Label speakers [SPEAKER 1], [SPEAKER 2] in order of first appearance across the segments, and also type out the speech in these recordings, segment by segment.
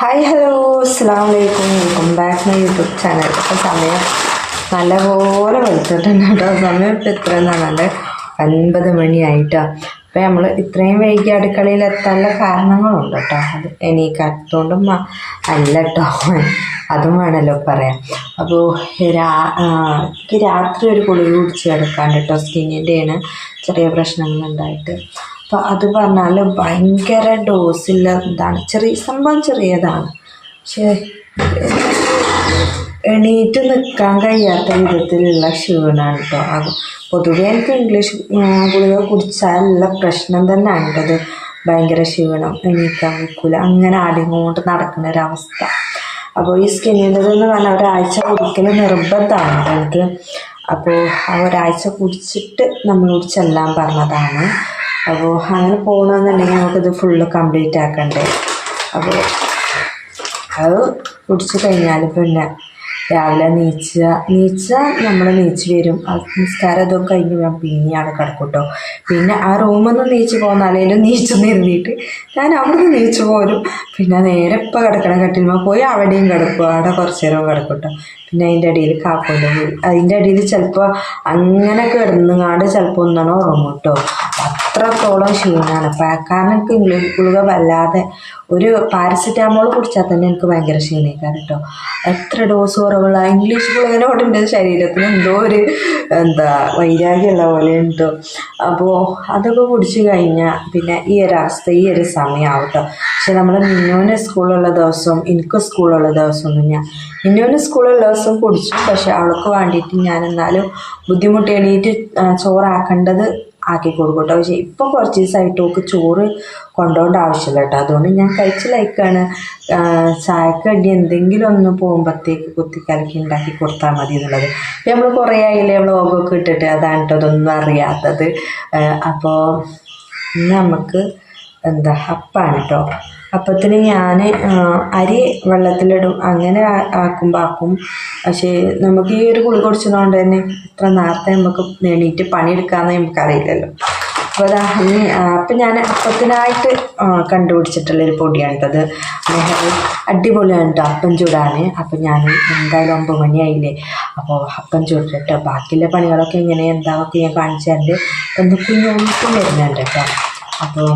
[SPEAKER 1] Hi hello അസ്സാം വലൈക്കും welcome back my YouTube channel അപ്പോൾ സമയം നല്ലപോലെ വെളുത്തിട്ടുണ്ട് കേട്ടോ സമയം ഇപ്പം എത്ര എന്നാണ് ഒൻപത് മണിയായിട്ടോ. അപ്പോൾ നമ്മൾ ഇത്രയും വൈകി അടുക്കളയിൽ എത്താനുള്ള കാരണങ്ങളുണ്ട് കേട്ടോ അത് എണീക്കാത്തതുകൊണ്ടും അല്ല കേട്ടോ അതും വേണമല്ലോ പറയാം അപ്പോൾ രാ രാത്രി ഒരു കുളി കുടിച്ച് കിടക്കാണ്ട് കേട്ടോ സ്കിന്നിന്റെയാണ് ചെറിയ പ്രശ്നങ്ങളുണ്ടായിട്ട്. അപ്പോൾ അത് പറഞ്ഞാൽ ഭയങ്കര ഡോസില്ല എന്താണ് ചെറിയ സംഭവം ചെറിയതാണ്. പക്ഷേ എണീറ്റ് നിൽക്കാൻ കഴിയാത്ത വിധത്തിലുള്ള ക്ഷീണമാണ് കേട്ടോ അത് പൊതുവെ എനിക്ക് ഇംഗ്ലീഷ് ഗുളിക കുടിച്ചാലുള്ള പ്രശ്നം തന്നെ ഉണ്ടത് ഭയങ്കര ക്ഷീണം എണീക്കാൻ നിൽക്കില്ല അങ്ങനെ ആടിങ്ങോട്ട് നടക്കുന്ന ഒരവസ്ഥ. അപ്പോൾ ഈ സ്കിന്നിന്റെതെന്ന് പറഞ്ഞാൽ ഒരാഴ്ച കുടിക്കൽ നിർബന്ധമാണ് എനിക്ക് അപ്പോൾ ആ ഒരാഴ്ച കുടിച്ചിട്ട് നമ്മളോട് ചെല്ലാൻ പറഞ്ഞതാണ്. അപ്പോൾ അങ്ങനെ പോകണമെന്നുണ്ടെങ്കിൽ നമുക്കിത് ഫുള്ള് കംപ്ലീറ്റ് ആക്കണ്ടേ. അപ്പോൾ അത് കുടിച്ച് കഴിഞ്ഞാൽ പിന്നെ രാവിലെ നീച്ച നീച്ച നമ്മൾ നീച്ച് വരും. നിസ്കാരം ഇതൊക്കെ കഴിഞ്ഞ് ഞാൻ പിന്നെയാണ് കിടക്കൂട്ടോ. പിന്നെ ആ റൂമിൽ നിന്ന് നീച്ച് പോന്നാലേലും നീച്ച് നിർന്നിട്ട് ഞാൻ അവിടുന്ന് നീച്ച് പോരും. പിന്നെ നേരെ ഇപ്പം കിടക്കണ കട്ടിലുമ്പോൾ പോയി അവിടെയും കിടക്കും. അവിടെ കുറച്ച് നേരം കിടക്കും കേട്ടോ പിന്നെ അതിന്റെ അടിയിൽ കാപ്പോന്റെ പോയി അതിന്റെ അടിയിൽ ചിലപ്പോൾ അങ്ങനെ കിടന്നുങ്ങാണ്ട് ചിലപ്പോൾ ഒന്നാണ് ഉറങ്ങും കേട്ടോ അത്രത്തോളം ക്ഷീണമാണ് കാരണം എനിക്ക് ഇംഗ്ലീഷ് ഗുളിക വല്ലാതെ ഒരു പാരസെറ്റാമോൾ കുടിച്ചാൽ തന്നെ എനിക്ക് ഭയങ്കര ക്ഷീണിക്കാറ് കേട്ടോ എത്ര ഡോസ് കുറവുള്ള ഇംഗ്ലീഷ് ഗുളികനോട് എന്റെ ശരീരത്തിന് എന്തോ ഒരു എന്താ വൈരാഗ്യമുള്ള പോലെ ഉണ്ടോ അപ്പോൾ അതൊക്കെ കുടിച്ച് കഴിഞ്ഞാൽ പിന്നെ ഈ ഒരു അവസ്ഥ ഈ ഒരു സമയമാവട്ടോ പക്ഷെ നമ്മൾ മിന്നോന് സ്കൂളുള്ള ദിവസവും എനിക്ക് സ്കൂളുള്ള ദിവസമൊന്നും ഞാൻ മിന്നോന് സ്കൂളിൽ ദിവസം കുടിച്ചു. പക്ഷെ അവൾക്ക് വേണ്ടിയിട്ട് ഞാൻ എന്നാലും ബുദ്ധിമുട്ട് എണീറ്റ് ചോറാക്കേണ്ടത് ആക്കി കൊടുക്കും കേട്ടോ പക്ഷേ ഇപ്പം കുറച്ച് ദിവസമായിട്ട് ഓക്ക് ചോറ് കൊണ്ടുപോകേണ്ട ആവശ്യമില്ല കേട്ടോ അതുകൊണ്ട് ഞാൻ കഴിച്ച് ലൈക്കാണ് ചായക്കടി എന്തെങ്കിലും ഒന്ന് പോകുമ്പോഴത്തേക്ക് കുത്തി കലക്കി ഉണ്ടാക്കി കൊടുത്താൽ മതി എന്നുള്ളത്. ഇപ്പം നമ്മൾ കുറേ ആയില്ലേ നമ്മൾ ഓഗൊക്കെ ഇട്ടിട്ട്? അതാണ് അതൊന്നും അറിയാത്തത്. അപ്പോൾ ഇന്ന് നമുക്ക് എന്താ അപ്പാണ് കേട്ടോ അപ്പത്തിന് ഞാൻ അരി വെള്ളത്തിലിടും. അങ്ങനെ ആക്കുമ്പോൾ ആക്കും പക്ഷേ നമുക്ക് ഈ ഒരു കുളി കുടിച്ചതുകൊണ്ട് തന്നെ ഇത്ര നേരത്തെ നമുക്ക് എണീറ്റ് പണിയെടുക്കാമെന്ന് നമുക്കറിയില്ലല്ലോ. അപ്പോൾ അതാ ഇനി അപ്പം ഞാൻ അപ്പത്തിനായിട്ട് കണ്ടുപിടിച്ചിട്ടുള്ളൊരു പൊടിയാണ് കേട്ടത് മെഹർ അടിപൊളിയാണ് കേട്ടോ അപ്പം ചൂടാണ് അപ്പം ഞാൻ എന്തായാലും ഒമ്പത് മണിയായില്ലേ? അപ്പോൾ അപ്പം ചൂടിട്ട് ബാക്കിയുള്ള പണികളൊക്കെ എങ്ങനെ എന്താവൊക്കെ ഞാൻ കാണിച്ചു തരണ്ട്. ഒന്ന് കുഞ്ഞും വരുന്നുണ്ട് കേട്ടോ അപ്പോൾ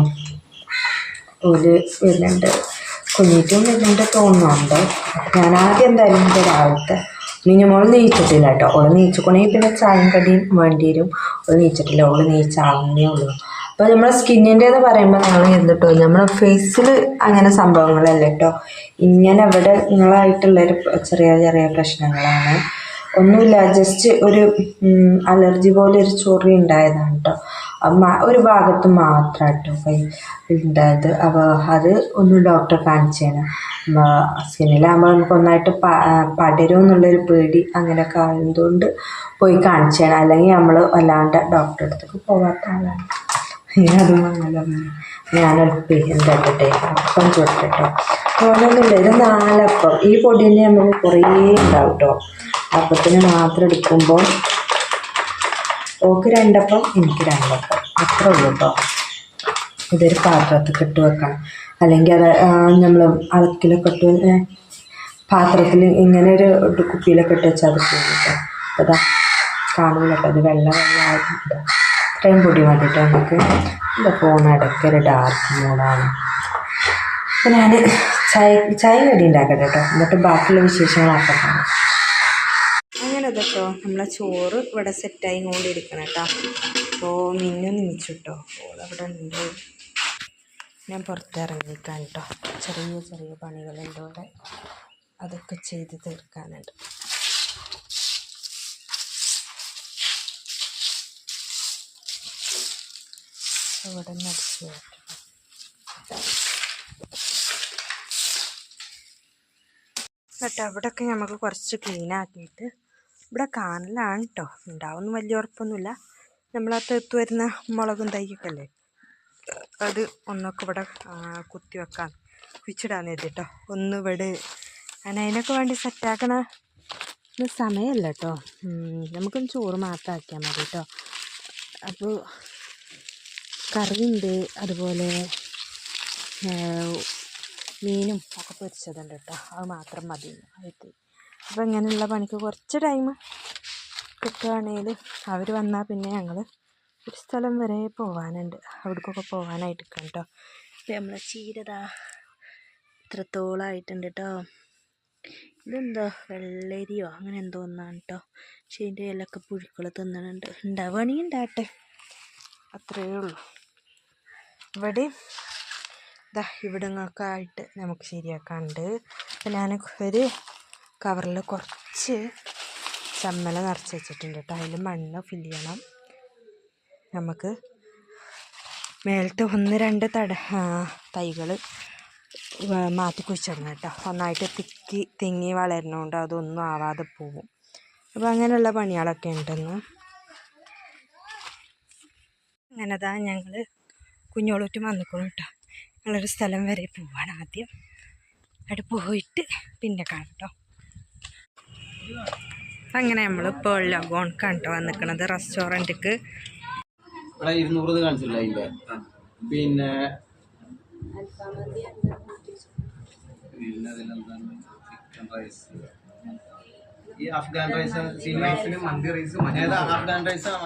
[SPEAKER 1] ഒരു വരുന്നുണ്ട്. കുഞ്ഞിറ്റും വരുന്നുണ്ട് തോന്നുന്നുണ്ട് ഞാൻ ആദ്യം എന്തായാലും രാവിലത്തെ മിനിമോൾ നീച്ചിട്ടില്ല കേട്ടോ. ഓൾ നീച്ചിക്കൊണ്ടെങ്കിൽ പിന്നെ ചായം കടിയും വേണ്ടി വരും. ഓൾ നീച്ചിട്ടില്ല ഓൾ നീച്ചാവുന്നേ ഉള്ളൂ. അപ്പോൾ നമ്മളെ സ്കിന്നിന്റെ എന്ന് പറയുമ്പോൾ നമ്മൾ എന്തിട്ടോ നമ്മുടെ ഫേസിൽ അങ്ങനെ സംഭവങ്ങളല്ല കേട്ടോ. ഇങ്ങനെ അവിടെ നിങ്ങളായിട്ടുള്ളൊരു ചെറിയ ചെറിയ പ്രശ്നങ്ങളാണ്. ഒന്നുമില്ല ജസ്റ്റ് ഒരു അലർജി പോലെ ഒരു ചൊറി ഉണ്ടായതാണ് കേട്ടോ. ഒരു ഭാഗത്ത് മാത്രം കേട്ടോ കൈ ഉണ്ടായത് അപ്പോൾ അത് ഒന്ന് ഡോക്ടറെ കാണിച്ചാണ് സ്കിന്നിലാകുമ്പോൾ നമുക്ക് ഒന്നായിട്ട് പ പടരും എന്നുള്ളൊരു പേടി അങ്ങനെയൊക്കെ ആയതുകൊണ്ട് പോയി കാണിച്ചാണ് അല്ലെങ്കിൽ നമ്മൾ വല്ലാണ്ട് ഡോക്ടറെ അടുത്തേക്ക് പോകാത്ത ആളാണ്. അതും നല്ല ഞാൻ എന്താട്ടെ അപ്പം ചുട്ടിട്ടോ തോന്നുന്നില്ല ഇത് നാലപ്പം. ഈ പൊടി തന്നെ നമുക്ക് കുറേ ഉണ്ടാവും കേട്ടോ അപ്പത്തിന് മാത്രം എടുക്കുമ്പോൾ ഓക്ക് രണ്ടപ്പം എനിക്ക് രണ്ടപ്പം. അത്രേ ഉള്ളൂ കേട്ടോ ഇതൊരു പാത്രത്തിൽ ഇട്ട് വെക്കണം. അല്ലെങ്കിൽ അത് നമ്മൾ അളക്കിലൊക്കെ ഇട്ട് പാത്രത്തിൽ ഇങ്ങനെ ഒരു കുപ്പിയിലൊക്കെ ഇട്ട് വെച്ചാൽ അത് പോകും കേട്ടോ അതാ കേട്ടോ അത് വെള്ള വെള്ളമായിട്ടുണ്ട് ഇത്രയും പൊടി കേട്ടോ നമുക്ക്. എന്റെ ഫോൺ ഇടയ്ക്കൊരു ഡാർക്ക് മോഡാണ് ഞാൻ ചായ ചായ കടി ഉണ്ടാക്കട്ടെ കേട്ടോ എന്നിട്ട് ബാക്കിയുള്ള വിശേഷങ്ങളൊക്കെ കാണാം. അങ്ങനെ കേട്ടോ നമ്മളെ ചോറ് ഇവിടെ സെറ്റായി കൊണ്ടിരിക്കണം കേട്ടോ അപ്പോൾ മിന്നു നിന്നിച്ചു കേട്ടോ അവിടെ ഉണ്ട്. ഞാൻ പുറത്തിറങ്ങിക്കാൻ കേട്ടോ ചെറിയ ചെറിയ പണികളുണ്ട് ഇവിടെ. അതൊക്കെ ചെയ്ത് തീർക്കാനുണ്ട്. ഇവിടെ നടിച്ചു കേട്ടോ. അവിടെയൊക്കെ നമുക്ക് കുറച്ച് ക്ലീൻ ആക്കിയിട്ട് ഇവിടെ കാനലാണ് കേട്ടോ ഉണ്ടാവുന്ന വലിയ ഉറപ്പൊന്നുമില്ല. നമ്മളാ തെത്ത് വരുന്ന മുളകും തൈയൊക്കെ അല്ലേ? അത് ഒന്നൊക്കെ ഇവിടെ കുത്തി വെക്കാൻ കുഴിച്ചിടാൻ എത്തിട്ടോ ഒന്ന് ഇവിടെ ഞാൻ അതിനൊക്കെ വേണ്ടി സെറ്റാക്കണ സമയമല്ല കേട്ടോ നമുക്കൊന്ന് ചോറ് മാത്രം ആക്കിയാൽ മതി കേട്ടോ അപ്പോൾ കറിയുണ്ട് അതുപോലെ മീനും ഒക്കെ പൊരിച്ചതുണ്ട് കേട്ടോ അത് മാത്രം മതി അപ്പോൾ ഇങ്ങനെയുള്ള പണിക്ക് കുറച്ച് ടൈം കിട്ടുകയാണെങ്കിൽ അവർ വന്നാൽ പിന്നെ ഞങ്ങൾ ഒരു സ്ഥലം വരെ പോകാനുണ്ട് അവിടേക്കൊക്കെ പോകാനായിട്ട് കേട്ടോ ഇപ്പം നമ്മളെ ചീരതാ ഇത്രത്തോളമായിട്ടുണ്ട് കേട്ടോ ഇതെന്തോ വെള്ളരിയോ അങ്ങനെ എന്തോ ഒന്നാണ് കേട്ടോ പക്ഷേ ഇതിന്റെ ഇലൊക്കെ പുഴുക്കൾ തിന്നണുണ്ട്. ഉണ്ടാവുകയാണെങ്കിൽ ഉണ്ടാകട്ടെ അത്രയേ ഉള്ളൂ. ഇവിടെ ഇതാ ഇവിടങ്ങൾക്കായിട്ട് നമുക്ക് ശരിയാക്കാണ്ട് ഞാൻ ഒരു കവറിൽ കുറച്ച് ചമ്മല നിറച്ച് വെച്ചിട്ടുണ്ട് കേട്ടോ. അതിൽ മണ്ണ് ഫിൽ ചെയ്യണം. നമുക്ക് മേലത്തെ ഒന്ന് രണ്ട് തട തൈകൾ മാറ്റി കുഴിച്ചിടണം കേട്ടോ. ഒന്നായിട്ട് തിക്കി തിങ്ങി വളരുന്നതുകൊണ്ട് അതൊന്നും ആവാതെ പോകും അപ്പോൾ അങ്ങനെയുള്ള പണികളൊക്കെ ഉണ്ടെന്ന്. അങ്ങനെതാ ഞങ്ങൾ കുഞ്ഞോളൂറ്റ് വന്നിക്കണം കേട്ടോ. ഞങ്ങളൊരു സ്ഥലം വരെ പോവാണ് ആദ്യം. അവിടെ പോയിട്ട് പിന്നെ കാണാം കേട്ടോ. അങ്ങനെ നമ്മളിപ്പോൾ ലഗോൺ കണ്ടോ വന്നിക്കണത് റെസ്റ്റോറന്റിക്ക്.
[SPEAKER 2] ഇവിടെ ഇരുന്നൂറ് കാണിച്ചില്ല അതിന്റെ? പിന്നെ ചിക്കൻ റൈസ് ഈ അഫ്ഗാൻ റൈസ് മന്തി റൈസ് അഫ്ഗാൻ റൈസ് ആണ്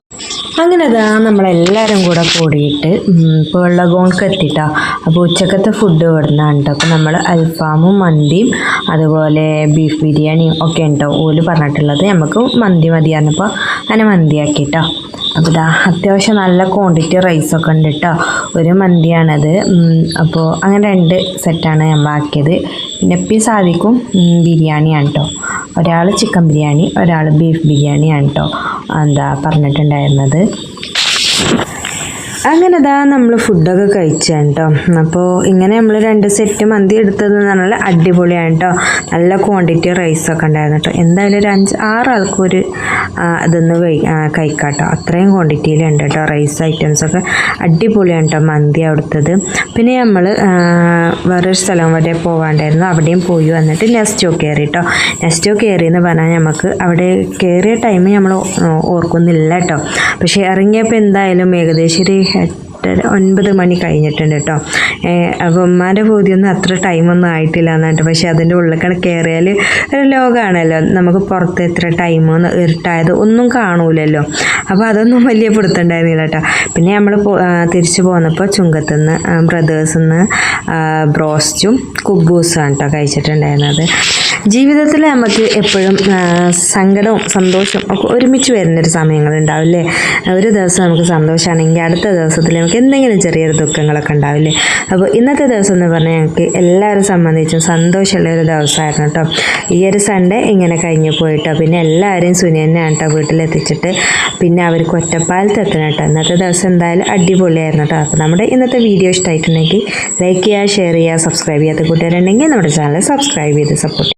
[SPEAKER 1] അങ്ങനെ അതാ നമ്മളെല്ലാവരും കൂടെ കൂടിയിട്ട് ഇപ്പോൾ ലഗോൺക്ക് എത്തിട്ടോ. അപ്പോൾ ഉച്ചക്കത്തെ ഫുഡ് ഇവിടുന്നാണ് അപ്പോൾ നമ്മൾ അൽഫാമും മന്തിയും അതുപോലെ ബീഫ് ബിരിയാണിയും ഒക്കെ ഉണ്ടോ? ഓൽ പറഞ്ഞിട്ടുള്ളത് നമുക്ക് മന്തി മതി പറഞ്ഞപ്പോൾ അങ്ങനെ മന്തിയാക്കി കേട്ടോ അപ്പോൾ ഇതാ അത്യാവശ്യം നല്ല ക്വാണ്ടിറ്റി റൈസൊക്കെ ഉണ്ട് കേട്ടോ ഒരു മന്തിയാണത്. അപ്പോൾ അങ്ങനെ രണ്ട് സെറ്റാണ് നമ്മൾ ആക്കിയത്. പിന്നെ ഇപ്പം സാധിക്കും ബിരിയാണിയാണ് കേട്ടോ ഒരാൾ ചിക്കൻ ബിരിയാണി ഒരാൾ ബീഫ് ബിരിയാണിയാണ് കേട്ടോ എന്താ പറഞ്ഞിട്ടുണ്ടായിരുന്നത്. അങ്ങനെ അതാ നമ്മൾ ഫുഡൊക്കെ കഴിച്ചാണ് കേട്ടോ അപ്പോൾ ഇങ്ങനെ നമ്മൾ രണ്ട് സെറ്റ് മന്തി എടുത്തത് പറഞ്ഞാൽ അടിപൊളിയാണ് കേട്ടോ നല്ല ക്വാണ്ടിറ്റി റൈസൊക്കെ ഉണ്ടായിരുന്നു കേട്ടോ എന്തായാലും ഒരു അഞ്ച് ആറ് ആൾക്കൊരു ഇതൊന്ന് കഴി കഴിക്കാം കേട്ടോ അത്രയും ക്വാണ്ടിറ്റിയിലുണ്ട് കേട്ടോ റൈസ് ഐറ്റംസൊക്കെ അടിപൊളിയാണ് കേട്ടോ മന്തി അവിടുത്തത്. പിന്നെ നമ്മൾ വേറൊരു സ്ഥലം വരെ പോകാണ്ടായിരുന്നു അവിടെയും പോയി വന്നിട്ട് നെസ്റ്റോ കയറി കേട്ടോ നെസ്റ്റോ കയറി എന്ന് പറഞ്ഞാൽ നമുക്ക് അവിടെ കയറിയ ടൈം നമ്മൾ ഓർക്കുന്നില്ല കേട്ടോ പക്ഷേ ഇറങ്ങിയപ്പോൾ എന്തായാലും ഏകദേശം ഒരു head. എട്ടര ഒൻപത് മണി കഴിഞ്ഞിട്ടുണ്ട് കേട്ടോ അപ്പോൾ ഉമ്മാന്റെ ബോധ്യമൊന്നും അത്ര ടൈമൊന്നും ആയിട്ടില്ല എന്നിട്ട് പക്ഷേ അതിന്റെ ഉള്ളിൽ കയറിയാൽ ഒരു ലോകമാണല്ലോ നമുക്ക് പുറത്ത് എത്ര ടൈം ഇരുട്ടായത് ഒന്നും കാണൂലല്ലോ. അപ്പോൾ അതൊന്നും വലിയ പിടുത്തുണ്ടായിരുന്നില്ല കേട്ടോ പിന്നെ നമ്മൾ തിരിച്ചു പോന്നപ്പോൾ ചുങ്കത്തുനിന്ന് ബ്രദേഴ്സിൽ നിന്ന് ബ്രോസ്റ്റും കുബൂസും കേട്ടോ കഴിച്ചിട്ടുണ്ടായിരുന്നത്. ജീവിതത്തിൽ നമുക്ക് എപ്പോഴും സങ്കടവും സന്തോഷവും ഒക്കെ ഒരുമിച്ച് വരുന്നൊരു സമയങ്ങളുണ്ടാവില്ലേ ഒരു ദിവസം നമുക്ക് സന്തോഷമാണെങ്കിൽ അടുത്ത ദിവസത്തിൽ നമുക്ക് എന്തെങ്കിലും ചെറിയൊരു ദുഃഖങ്ങളൊക്കെ ഉണ്ടാവില്ലേ? അപ്പോൾ ഇന്നത്തെ ദിവസം എന്ന് പറഞ്ഞാൽ ഞങ്ങൾക്ക് എല്ലാവരും സംബന്ധിച്ചും സന്തോഷമുള്ള ഒരു ദിവസമായിരുന്നു കേട്ടോ. ഈ ഒരു സൺഡേ ഇങ്ങനെ കഴിഞ്ഞു പോയിട്ടോ. പിന്നെ എല്ലാവരെയും സുനിയനെയാണ് കേട്ടോ വീട്ടിലെത്തിച്ചിട്ട് പിന്നെ അവർക്ക് ഒറ്റപ്പാലത്ത് എത്തണം കേട്ടോ. ഇന്നത്തെ ദിവസം എന്തായാലും അടിപൊളിയായിരുന്നു കേട്ടോ. അപ്പോൾ നമ്മുടെ ഇന്നത്തെ വീഡിയോ ഇഷ്ടമായിട്ടുണ്ടെങ്കിൽ ലൈക്ക് ചെയ്യുക ഷെയർ ചെയ്യുക സബ്സ്ക്രൈബ് ചെയ്യാത്ത കൂട്ടുകാരുണ്ടെങ്കിൽ നമ്മുടെ ചാനൽ സബ്സ്ക്രൈബ് ചെയ്ത് സപ്പോർട്ട്